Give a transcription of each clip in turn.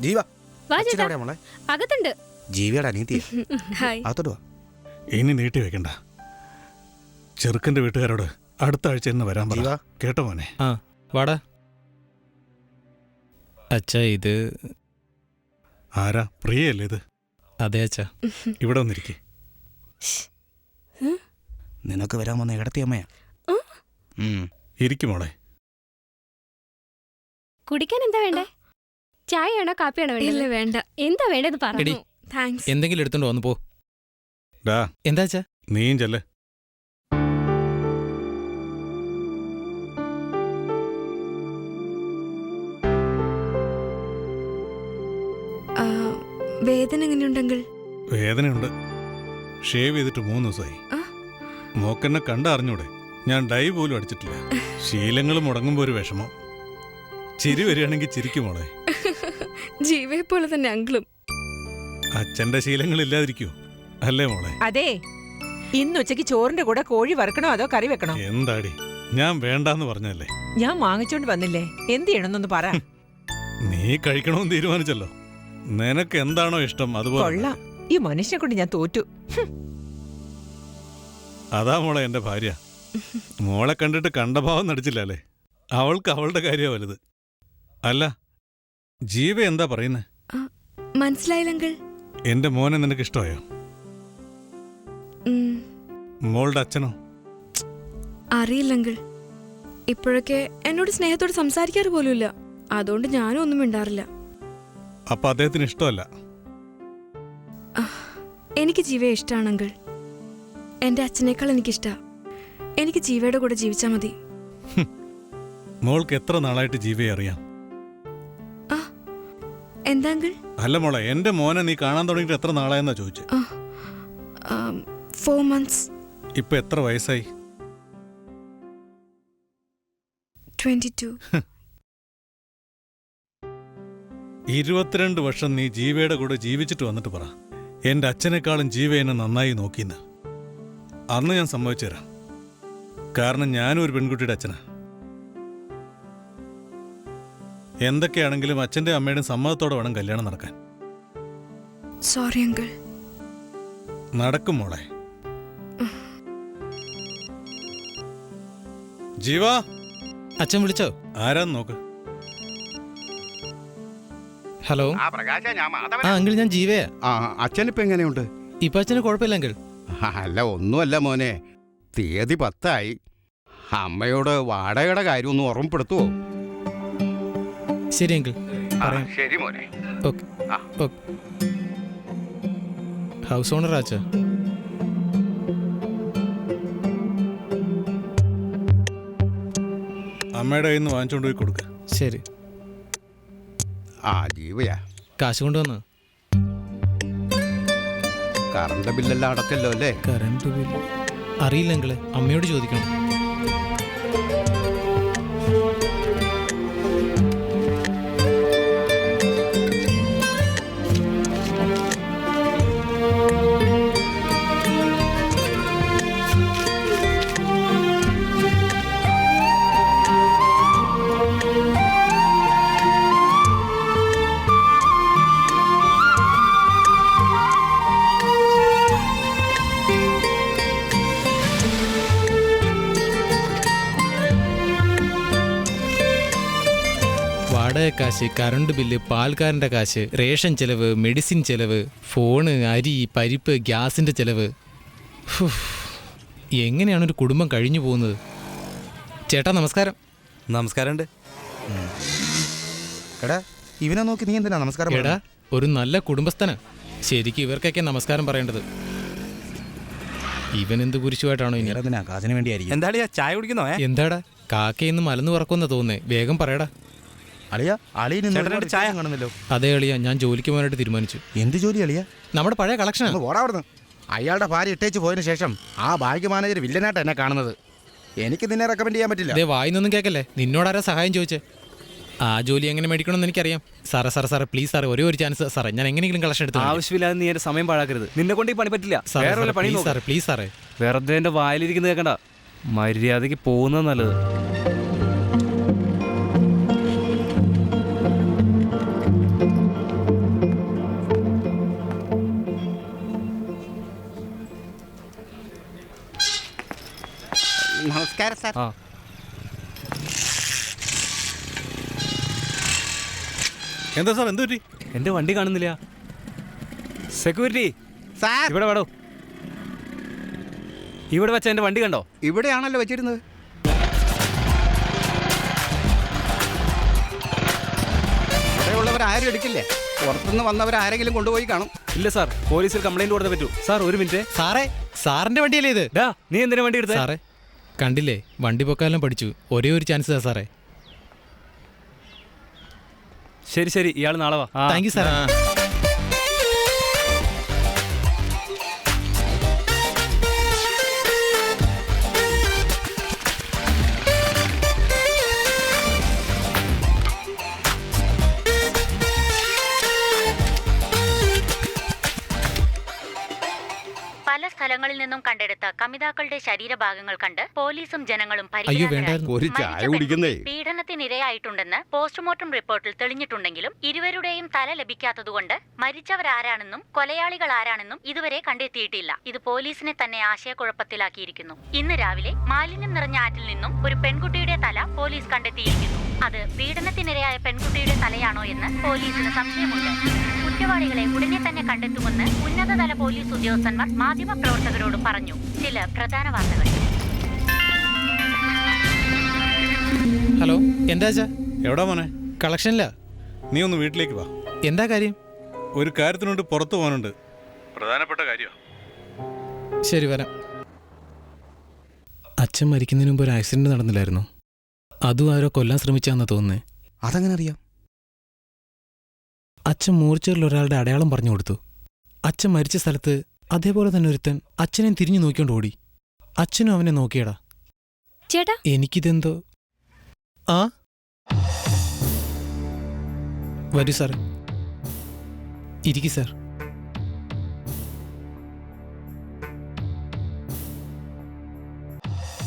ജീവ മോളെ? അകത്തുണ്ട്. ജീവിയുടെ അനിയത്തിയെ. ഹായ്. അകത്തോട്ട് വാ. ഇനി നീട്ടി വെക്കണ്ട. ചെറുക്കന്റെ വീട്ടുകാരോട് അടുത്ത ആഴ്ച തന്നെ വരാൻ പറ. കേട്ടോ മോനെ. ആ വാടാ. അച്ഛാ ഇത് ആരാ? പ്രിയല്ലേ ഇത്? അതെ അച്ഛാ. ഇവിടെ വന്നിരിക്കെ. നിനക്ക് വരാൻ വന്ന ഇടത്തി അമ്മയാ? ഇരിക്കും മോളെ. കുടിക്കാൻ എന്താ വേണ്ടേ? ചായയാണോ കാപ്പിയാണോ ഇല്ല വേണ്ടത് വേണ്ട. എന്താ വേണ്ടത് എടി പറഞ്ഞു താങ്ക്സ്. എന്തെങ്കിലും എടുത്തോണ്ട് വന്നു പോ. ഡാ. എന്താ അച്ഛാ? നീയും ചെല്ല. ആ, വേദന എങ്ങനെയുണ്ടെങ്കിൽ? വേദനയുണ്ട്. ഷേവ് ചെയ്തിട്ട് മൂന്ന് ദിവസമായി ആ? മോക്കെന്നെ കണ്ട അറിഞ്ഞൂടെ. ഞാൻ ഡൈ പോലും അടിച്ചിട്ടില്ല. ശീലങ്ങൾ മുടങ്ങുമ്പോ ഒരു വിഷമം. ചിരി വരികയാണെങ്കിൽ ചിരിക്കും മോളെ. ജീവയെ പോലെ തന്നെ അങ്കിളും. അച്ഛന്റെ ശീലങ്ങൾ ഇല്ലാതിരിക്കൂ അല്ലേ മോളെ? അതെ. ഇന്ന് ഉച്ചയ്ക്ക് ചോറിന്റെ കൂടെ കോഴി വറുക്കണോ അതോ കറി വെക്കണോ? എന്താടി? ഞാൻ വേണ്ടാന്ന് പറഞ്ഞല്ലേ ഞാൻ വാങ്ങിച്ചോണ്ട് വന്നില്ലേ? എന്ത് ചെയ്യണമെന്നൊന്ന് പറ. നീ കഴിക്കണമെന്ന് തീരുമാനിച്ചല്ലോ. നിനക്ക് എന്താണോ ഇഷ്ടം അതുപോലെ കൊള്ളാം. ഈ മനുഷ്യനെ കൊണ്ട് ഞാൻ തോറ്റു. അതാ മോളെ എന്റെ ഭാര്യ. മോളെ കണ്ടിട്ട് കണ്ടഭാവം നടിച്ചില്ല അല്ലേ? അവൾക്ക് അവളുടെ കാര്യ വലുത്. അല്ല ജീവ എന്താ പറയുന്നേ? മനസ്സിലായില്ല അങ്കിൾ. എന്റെ മോനെ നിനക്ക് ഇഷ്ടമായോ മോളുടെ അച്ഛനോ? അറിയില്ല അങ്കിൾ. ഇപ്പോഴൊക്കെ എന്നോട് സ്നേഹത്തോട് സംസാരിക്കാറ് പോലുമില്ല. അതുകൊണ്ട് ഞാനും ഒന്നും മിണ്ടാറില്ല. അപ്പൊ അദ്ദേഹത്തിന് ഇഷ്ടമല്ല? എനിക്ക് ജീവയെ ഇഷ്ടമാണെങ്കിൽ എന്റെ അച്ഛനേക്കാൾ എനിക്കിഷ്ട. എനിക്ക് ജീവയുടെ കൂടെ ജീവിച്ചാൽ മതി. മോൾക്ക് എത്ര നാളായിട്ട് ജീവയെ അറിയാം? അല്ല മോളെ എന്റെ മോനെ നീ കാണാൻ തുടങ്ങിയിട്ട് എത്ര നാളായെന്നാ ചോദിച്ചു? ഫോർ മന്ത്സ് ഇപ്പൊ എത്ര വയസ്സായി? ഇരുപത്തിരണ്ട് വർഷം നീ ജീവയുടെ കൂടെ ജീവിച്ചിട്ട് വന്നിട്ട് പറ. എന്റെ അച്ഛനേക്കാളും ജീവ എന്നെ നന്നായി നോക്കിന്ന് അന്ന് ഞാൻ സമ്മതിച്ചു തരാം കാരണം ഞാനും ഒരു പെൺകുട്ടിയുടെ അച്ഛനാ. എന്തൊക്കെയാണെങ്കിലും അച്ഛന്റെ അമ്മയുടെ സമ്മതത്തോടെ വേണം കല്യാണം നടക്കാൻ. സോറി അങ്കിൾ നടക്കും മോളെ. ജീവ? അച്ഛൻ വിളിച്ചോ? ആരാന്ന് നോക്ക്. ഹലോ. ആ പ്രകാശ ഞാൻ മാധവൻ ആ അങ്കിൾ ഞാൻ ജീവയാ. ആ അച്ഛനിപ്പോ എങ്ങനെയുണ്ട്? ഇപ്പൊ അച്ഛന് കുഴപ്പമില്ല അങ്കിൾ അല്ല ഒന്നുമല്ല മോനെ. തീയതി പത്തായി. അമ്മയോട് വാടകയുടെ കാര്യം ഒന്ന് ഓർമ്മപ്പെടുത്തുവോ? ശരി അങ്കിൾ പറയാം. ശരി മോനെ. ഓക്കെ. ഓക്കെ. ഹൗസ് ഓണർ ആച്ചാ അമ്മയുടെ കയ്യിൽ നിന്ന് വാങ്ങിച്ചോണ്ട് പോയി കൊടുക്ക. ശരി. ആ ജീവയാ. കാശ് കൊണ്ടുവന്നോ? കറണ്ട് ബില്ലെല്ലാം അടച്ചല്ലോ അല്ലേ? കറണ്ട് ബിൽ അറിയില്ല അങ്കിളെ അമ്മയോട് ചോദിക്കണം. കാശ് കറണ്ട് ബില്ല് പാൽക്കാരന്റെ കാശ് റേഷൻ ചെലവ് മെഡിസിൻ ചെലവ് ഫോണ് അരി പരിപ്പ് ഗ്യാസിന്റെ ചെലവ്. എങ്ങനെയാണ് ഒരു കുടുംബം കഴിഞ്ഞു പോകുന്നത്? ചേട്ടാ നമസ്കാരം. നമസ്കാരമുണ്ട്. എടാ ഇവനെ നോക്കി നീ എന്തിനാ നമസ്കാരം എടാ ഒരു നല്ല കുടുംബസ്ഥന. ശരിക്കും ഇവർക്കൊക്കെ നമസ്കാരം പറയേണ്ടത്. ഇവൻ എന്ത് കുരിശുമായിട്ടാണോ ഇനി? കാശിന് വേണ്ടിയായിരിക്കും. എന്താടാ ചായ കുടിക്കുന്നോ എന്താടാ കാക്കയിന്ന് മലന്ന് പറക്കുമെന്ന് തോന്നേ വേഗം പറയടാ. അളിയ അളിയന് ഇന്ന് ചേട്ടന്റെ ഒരുപാട് ചായ. കാണുന്നല്ലോ. അതേ അളിയ ഞാൻ ജോലിക്ക് പോകാനായിട്ട് തീരുമാനിച്ചു. എന്ത് ജോലി അളിയ? നമ്മുടെ പഴയ കളക്ഷൻ ഒന്ന് ഓടാ അവിടുന്ന്. അയാളുടെ ഭാര്യ ഇട്ടേച്ച് പോയതിനു ശേഷം ആ ബാങ്ക് മാനേജർ വില്ലനായിട്ട് എന്നെ കാണുന്നത്. എനിക്ക് നിന്നെ റെക്കമെൻഡ് ചെയ്യാൻ പറ്റില്ല. വായി വായിന്നൊന്നും കേൾക്കല്ലേ നിന്നോടാരാ സഹായം ചോദിച്ചേ? ആ ജോലി എങ്ങനെ മേടിക്കണമെന്ന് എനിക്കറിയാം. സാറേ സാറേ സാറേ പ്ലീസ് സാറേ ഒരേ ഒരു ചാൻസ് സാറേ ഞാൻ എങ്ങനെയെങ്കിലും കളക്ഷൻ എടുത്തു ആവശ്യമില്ലാതെ നീ എന്റെ സമയം പാഴാക്കരുത്. നിന്നെ കൊണ്ട് ഈ പണി പറ്റില്ല. സാറേ വേറെ വല്ല പണി നോക്ക്. സാറേ പ്ലീസ് സാറേ. വെറുതെ എന്റെ വായിലിരിക്കുന്നത് കേൾക്കണ്ട മര്യാദയ്ക്ക് പോകുന്നത് നല്ലത്. നമസ്കാരം സാർ. ആ. എന്താ സാർ എന്ത് പറ്റി? എന്റെ വണ്ടി കാണുന്നില്ല. Security sir. ഇവിടെ വേടോ. ഇവിടെ വെച്ച എന്റെ വണ്ടി കണ്ടോ? ഇവിടെയാണല്ലോ വെച്ചിരുന്നത്. ഇവിടെയുള്ളവർ ആരും എടുക്കില്ലേ? പുറത്തുനിന്ന് വന്നവർ ആരെങ്കിലും കൊണ്ടുപോയി കാണും. ഇല്ല സാർ പോലീസിൽ കംപ്ലൈന്റ് കൊടുത്തേ പറ്റൂ. സാർ ഒരു മിനിറ്റ്. സാറേ. സാറിന്റെ വണ്ടിയല്ലേ ഇത്? ഡാ നീ എന്തിനാ വണ്ടി എടുത്തേ? സാറേ. കണ്ടില്ലേ? വണ്ടി പൊക്കാലം പഠിച്ചു. ഒരേ ഒരു ചാൻസ് താ സാറേ. ശരി ശരി. ഇയാൾ നാളെ വാ. താങ്ക് യു സാറേ സ്ഥലങ്ങളിൽ നിന്നും കണ്ടെടുത്ത കമിതാക്കളുടെ ശരീരഭാഗങ്ങൾ കണ്ട് പോലീസും ജനങ്ങളും പീഡനത്തിനിരയായിട്ടുണ്ടെന്ന് പോസ്റ്റ്മോർട്ടം റിപ്പോർട്ടിൽ തെളിഞ്ഞിട്ടുണ്ടെങ്കിലും ഇരുവരുടെയും തല ലഭിക്കാത്തതുകൊണ്ട് മരിച്ചവരാരാണെന്നും കൊലയാളികൾ ആരാണെന്നും ഇതുവരെ കണ്ടെത്തിയിട്ടില്ല. ഇത് പോലീസിനെ തന്നെ ആശയക്കുഴപ്പത്തിലാക്കിയിരിക്കുന്നു. ഇന്ന് രാവിലെ മാലിന്യം നിറഞ്ഞ ആറ്റിൽ നിന്നും ഒരു പെൺകുട്ടിയുടെ തല പോലീസ് കണ്ടെത്തിയിരിക്കുന്നു. അത് പീഡനത്തിനിരയായ പെൺകുട്ടിയുടെ തലയാണോ എന്ന് പോലീസിന് സംശയമുണ്ട്. കുറ്റവാളികളെ ഉടനെ തന്നെ കണ്ടെത്തുമെന്ന് ഉന്നതതല പോലീസ് ഉദ്യോഗസ്ഥന്മാർ മാധ്യമപ്രവർത്തകരോട് പറഞ്ഞു. ചില പ്രധാന വാർത്തകൾ. ഹലോ എന്താ ചാ എവിടാ മോനെ? കളക്ഷനില്ല നീ ഒന്ന് വീട്ടിലേക്ക് വാ. എന്താ കാര്യം? ഒരു കാര്യത്തിനോട് പുറത്തു പോകാനുണ്ട്. പ്രധാനപ്പെട്ട കാര്യമാണ് ശരി വരാം. അച്ഛൻ മരിക്കുന്നതിന് മുമ്പ് ഒരു ആക്സിഡന്റ് നടന്നില്ലായിരുന്നു? അതും ആരോ കൊല്ലാൻ ശ്രമിച്ചാന്ന് തോന്നുന്നേ. അതങ്ങനെ അറിയാം? അച്ഛൻ മൂർച്ചയിൽ ഒരാളുടെ അടയാളം പറഞ്ഞു കൊടുത്തു. അച്ഛൻ മരിച്ച സ്ഥലത്ത് അതേപോലെ തന്നെ ഒരുത്തൻ അച്ഛനെ തിരിഞ്ഞു നോക്കിക്കൊണ്ട് ഓടി. അച്ഛനും അവനെ നോക്കിയടാ. ചേട്ടാ? എനിക്കിതെന്തോ? ആ? വരൂ സാർ ഇരിക്കു സാർ.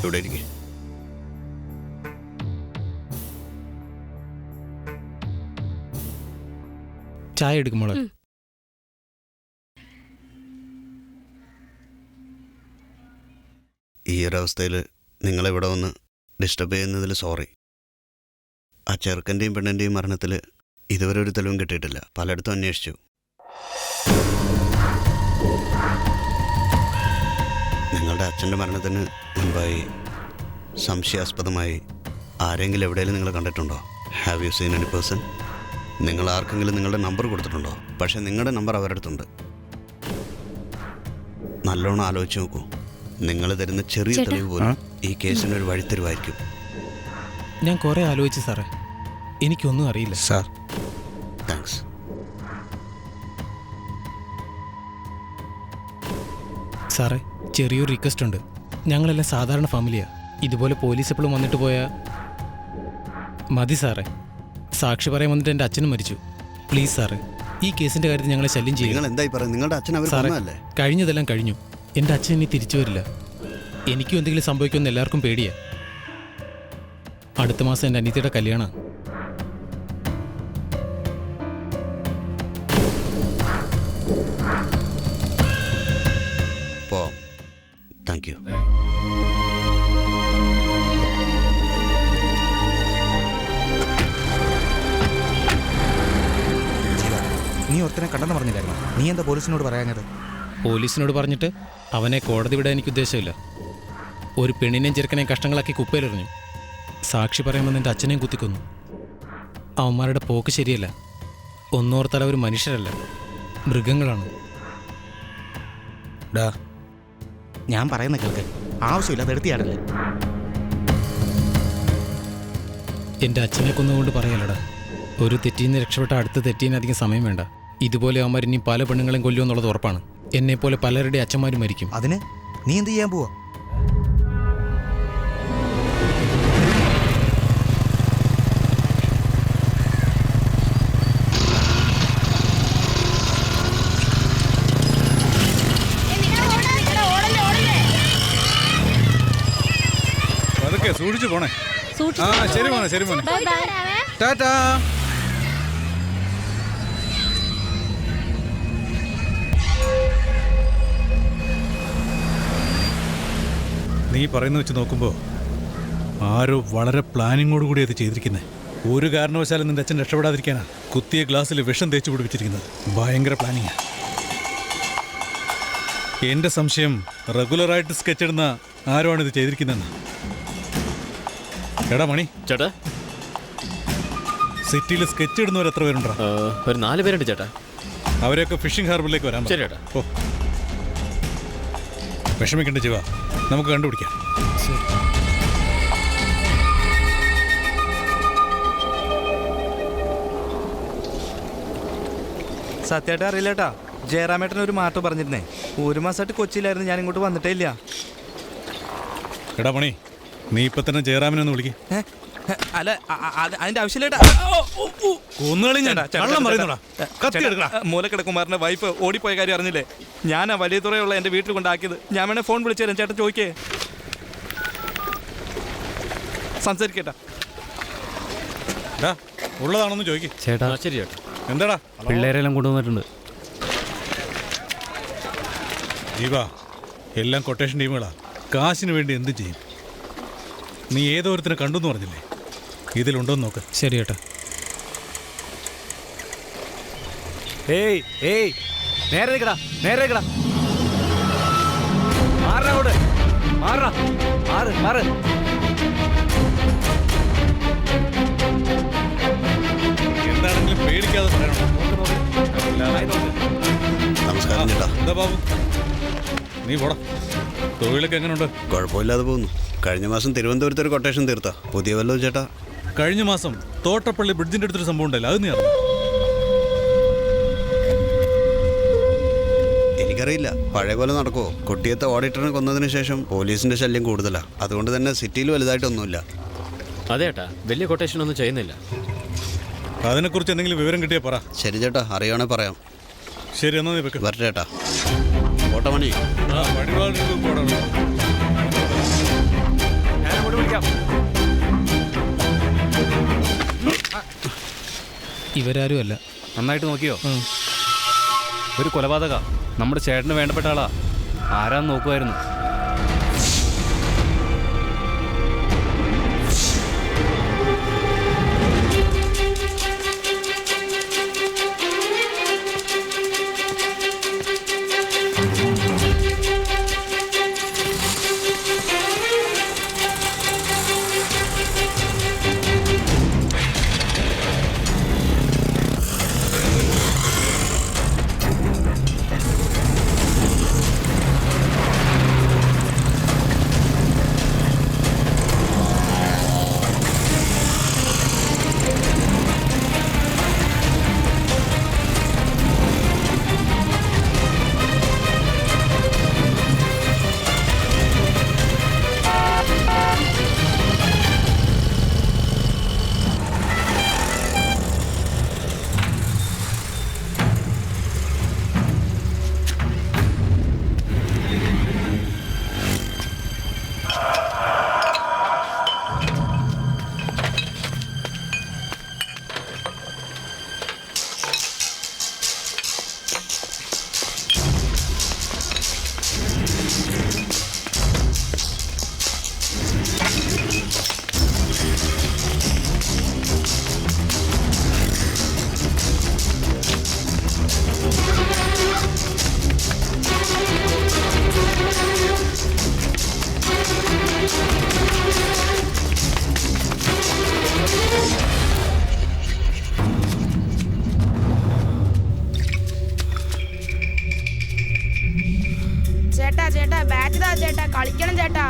ഇവിടെ ഇരിക്കെ. ചായ എടുക്കുമ്പോളെ ഈ ഒരവസ്ഥയിൽ നിങ്ങളിവിടെ വന്ന് ഡിസ്റ്റർബ് ചെയ്യുന്നതിൽ സോറി ആ ചെറുക്കന്റെയും പെണ്ണിന്റെയും മരണത്തിൽ ഇതുവരെ ഒരു തെളിവും കിട്ടിയിട്ടില്ല. പലയിടത്തും അന്വേഷിച്ചു. നിങ്ങളുടെ അച്ഛന്റെ മരണത്തിന് മുൻപായി സംശയാസ്പദമായി ആരെങ്കിലും എവിടെയെങ്കിലും നിങ്ങൾ കണ്ടിട്ടുണ്ടോ? Have you seen any person നിങ്ങൾ ആർക്കെങ്കിലും നിങ്ങളുടെ നമ്പർ കൊടുത്തിട്ടുണ്ടോ? പക്ഷേ നിങ്ങളുടെ നമ്പർ അവരുടെ അടുത്തുണ്ട്. നല്ലോണം ആലോചിച്ച് നോക്കൂ. നിങ്ങൾ തരുന്ന ചെറിയ. തെളിവ് പോലും ഈ കേസിന് ഒരു വഴിത്തരുവായിരിക്കും ഞാൻ കുറെ ആലോചിച്ചു സാറേ. എനിക്കൊന്നും അറിയില്ല. സാർ. താങ്ക്സ്. സാറേ ചെറിയൊരു റിക്വസ്റ്റ് ഉണ്ട്. ഞങ്ങളെല്ലാം സാധാരണ ഫാമിലിയാ ഇതുപോലെ പോലീസ് എപ്പോഴും വന്നിട്ട് പോയാ മതി സാറേ. സാക്ഷി പറയാൻ വന്നിട്ട് എന്റെ അച്ഛനും മരിച്ചു. പ്ലീസ് സാറേ ഈ കേസിന്റെ കാര്യത്തിൽ ഞങ്ങളെ ശല്യം നിങ്ങൾ എന്തായി പറയുന്നത് നിങ്ങളുടെ അച്ഛൻ അവർ കഴിഞ്ഞതെല്ലാം കഴിഞ്ഞു. എന്റെ അച്ഛൻ ഇനി തിരിച്ചു വരില്ല. എനിക്കും എന്തെങ്കിലും സംഭവിക്കുമെന്ന് എല്ലാവർക്കും പേടിയാ. അടുത്ത മാസം എന്റെ അനിയത്തിയുടെ കല്യാണം. താങ്ക് യു നീ ഒരുത്തനെ കണ്ടെന്ന് പറഞ്ഞില്ലായിരുന്നു? നീ എന്താ പോലീസിനോട് പറയാഞ്ഞത്? പോലീസിനോട് പറഞ്ഞിട്ട് അവനെ കോടതി വിടാൻ എനിക്ക് ഉദ്ദേശമില്ല. ഒരു പെണ്ണിനെയും ചെറുക്കനെയും കഷ്ടങ്ങളാക്കി കുപ്പയിലെറിഞ്ഞു. സാക്ഷി പറയുമ്പോൾ എന്റെ അച്ഛനെയും കുത്തിക്കൊന്നു. അവന്മാരുടെ പോക്ക് ശരിയല്ല. ഒന്നോർത്താൽ അവർ മനുഷ്യരല്ല. മൃഗങ്ങളാണ്. ഡാ ഞാൻ പറയുന്ന കേൾക്ക്. ആവശ്യമില്ല എടുത്തിയാടല്ലേ? എന്റെ അച്ഛനെ കൊന്നുകൊണ്ട് പറയലടാ. ഒരു തെറ്റിൽ നിന്ന് രക്ഷപ്പെട്ട അടുത്ത തെറ്റീന് അധികം സമയം വേണ്ട. ഇതുപോലെ അവന്മാർ ഇനി പല പെണ്ണുങ്ങളെയും കൊല്ലുമെന്നുള്ളത് ഉറപ്പാണ്. എന്നെപ്പോലെ പലരുടെ അച്ഛന്മാരും മരിക്കും. അതിന് നീ എന്ത് ചെയ്യാൻ പോവാ? സൂക്ഷിച്ചു പോണേ. ആ ശരി മോനെ ശരി മോനെ. Bye tata. നീ പറയുന്ന വെച്ച് നോക്കുമ്പോൾ ആരോ വളരെ പ്ലാനിങ്ങോട് കൂടി അത് ചെയ്തിരിക്കുന്നത് ഒരു കാരണവശാലും നിന്റെ അച്ഛൻ രക്ഷപ്പെടാതിരിക്കാനാ കുത്തിയ ഗ്ലാസ്സിൽ വിഷം തേച്ച് പിടിപ്പിച്ചിരിക്കുന്നത്. ഭയങ്കര പ്ലാനിങ്ങാ. എന്റെ സംശയം റെഗുലറായിട്ട് സ്കെച്ച് ഇടുന്ന ആരോ ആണ് ഇത് ചെയ്തിരിക്കുന്നതെന്ന്? എടാ മണി. ചേട്ടാ. സിറ്റിയിൽ സ്കെച്ച് ഇടുന്നവർ എത്ര പേരുണ്ടോ ആ, ഒരു നാല് പേരുണ്ട് ചേട്ടാ. അവരെയൊക്കെ ഫിഷിംഗ് ഹാർബറിലേക്ക് വരാൻ പറ. ശരി ചേട്ടാ. ഓ വിഷമിക്കണ്ട ജീവ നമുക്ക് കണ്ടുപിടിക്കാം. സത്യമായിട്ട് അറിയില്ല അറിയില്ലേട്ടാ ജയറാമേട്ടൻ ഒരു മാറ്റം പറഞ്ഞിരുന്നേ. ഒരു മാസമായിട്ട് കൊച്ചിയിലായിരുന്നു ഞാൻ ഇങ്ങോട്ട് വന്നിട്ടേ ഇല്ല. എടാ മണി നീ ഇപ്പൊ തന്നെ ജയറാമിനെ ഒന്ന് വിളിക്കും. അല്ല അതിന്റെ ആവശ്യമില്ലേട്ടാ. മൂലക്കിടക്കുമാറിന്റെ വൈഫ് ഓടിപ്പോയ കാര്യം അറിഞ്ഞില്ലേ? ഞാൻ ആ വലിയ തുറയുള്ള എന്റെ വീട്ടിൽ കൊണ്ടാക്കിയത്. ഞാൻ വേണേ ഫോൺ വിളിച്ചു തരാം ചേട്ടൻ ചോദിക്കേ. സംസാരിക്കട്ടാ. ഉള്ളതാണെന്ന് ചോദിക്കും. ചേട്ടാ ശരി ചേട്ടാ. എന്താടാ? പിള്ളേരെല്ലാം കൊണ്ടുവന്നിട്ടുണ്ട്. ജീവ എല്ലാം കൊട്ടേഷൻ ടീമുകളാ കാശിന് വേണ്ടി എന്ത് ചെയ്യും? നീ ഏതോരത്തിനെ കണ്ടു എന്ന് പറഞ്ഞില്ലേ ഇതിലുണ്ടോന്ന് നോക്ക്. ശരി ചേട്ടാ ഏയ് ഏയ് നേരെ നിൽക്കടാ നേരെ നിൽക്കടാ. മാറാ അവിടെ. മാറാ മാറ് മാറ്. എന്താണെങ്കിലും പേടിക്കാതെ പറയണം. നമസ്കാരം ചേട്ടാ. എന്താ ബാബു? നീ പോടാ. തൊഴിലൊക്കെ എങ്ങനെയുണ്ട് കുഴപ്പമില്ലാതെ പോകുന്നു. കഴിഞ്ഞ മാസം തിരുവനന്തപുരത്ത് ഒരു കൊട്ടേഷൻ തീർത്താ. പുതിയ വല്ലോ ചേട്ടാ. കഴിഞ്ഞ മാസം തോട്ടപ്പള്ളി ബ്രിഡ്ജിന്റെ അടുത്തൊരു സംഭവം ഉണ്ടല്ലോ അത് നീ അറിഞ്ഞോ? എനിക്കറിയില്ല. പഴയ പോലെ നടക്കുമോ കുട്ടിയത്തെ ഓഡിറ്ററിനെ കൊന്നതിന് ശേഷം പോലീസിന്റെ ശല്യം കൂടുതലാ. അതുകൊണ്ട് തന്നെ സിറ്റിയിൽ വലുതായിട്ടൊന്നുമില്ല. അതെ ചേട്ടാ വലിയ കൊട്ടേഷൻ ഒന്നും ചെയ്യുന്നില്ല. അതിനെക്കുറിച്ച് എന്തെങ്കിലും വിവരം കിട്ടിയാ പറ. ശരി ചേട്ടാ അറിയുവാണെ പറയാം. ശരി എന്നാ നീ വെക്ക്. വരട്ടെ ചേട്ടാ വിളിക്കാം. ഇവരാരും അല്ല. നന്നായിട്ട് നോക്കിയോ? ഒരു കൊലപാതക. നമ്മുടെ ചേട്ടന് വേണ്ടപ്പെട്ട ആളാ. ആരാന്ന് നോക്കുമായിരുന്നു ചേട്ടാ ചേട്ടാ ബാറ്റ് താ ചേട്ടാ കളിക്കണം ചേട്ടാ.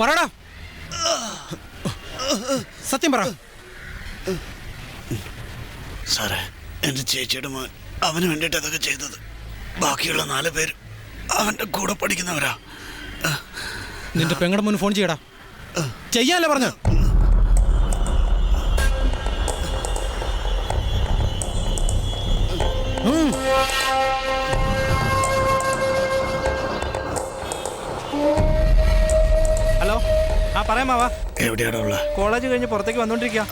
പറടാ. സത്യം പറ. സാറേ എന്റെ ചേച്ചിയുടെ മോൻ അവന് വേണ്ടിയിട്ട് അതൊക്കെ ചെയ്തത്. ബാക്കിയുള്ള നാല് പേര് അവന്റെ കൂടെ പഠിക്കുന്നവരാ. നിന്റെ പെങ്ങളുടെ മോന് ഫോൺ ചെയ്യടാ. ചെയ്യാല്ലേ പറഞ്ഞു? ഹലോ. ആ പറയാമാവാ എവിടെയാണോ കോളേജ് കഴിഞ്ഞ് പുറത്തേക്ക് വന്നോണ്ടിരിക്കുക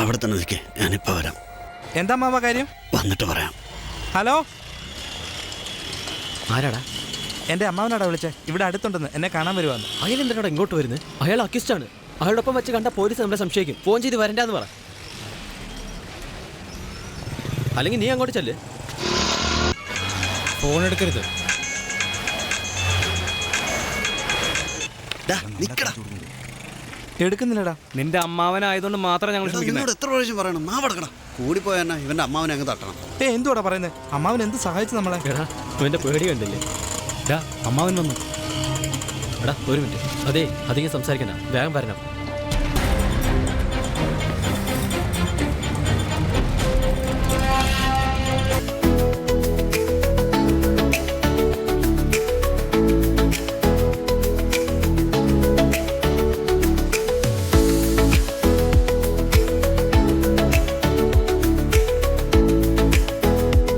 അവിടെ തന്നെ നിൽക്കേ. ഞാനിപ്പോ വരാം. എന്താ മാമ കാര്യം? വന്നിട്ട് പറയാം. ഹലോ? ആരാടാ? എന്റെ അമ്മാവനാടാ വിളിച്ചേ. ഇവിടെ അടുത്തുണ്ടെന്ന്. എന്നെ കാണാൻ വരുവാന്ന്. അയാൾ എന്തിനാടാ ഇങ്ങോട്ട് വരുന്നത് അയാൾ അക്യൂസ്റ്റാണ്. അയാളോടൊപ്പം വെച്ച് കണ്ട പോലീസ് നമ്മളെ സംശയിക്കും. ഫോൺ ചെയ്ത് വരണ്ടാന്ന് പറ. അല്ലെങ്കിൽ നീ അങ്ങോട്ട് ചെല്ല്. ഫോൺ എടുക്കരുത്. നിക്കടാ. എടുക്കുന്നില്ലടാ. നിന്റെ അമ്മാവനായതുകൊണ്ട് മാത്രം ഞങ്ങൾ എത്ര പ്രാവശ്യം പറയണം? നാ പടക്കണം കൂടിപ്പോയെന്നാ ഇവന്റെ അമ്മാവനെ അങ്ങ് തട്ടണം. ഏ എന്തുവാടാ പറയുന്നത് അമ്മാവൻ എന്ത് സഹായിച്ചു നമ്മളെ? എടാ ഇവന്റെ പേടി കണ്ടില്ലേ? അമ്മാവൻ വന്നു. എടാ ഒരു മിനിറ്റ്. അതെ അധികം സംസാരിക്കണ്ട. വേഗം വരണം.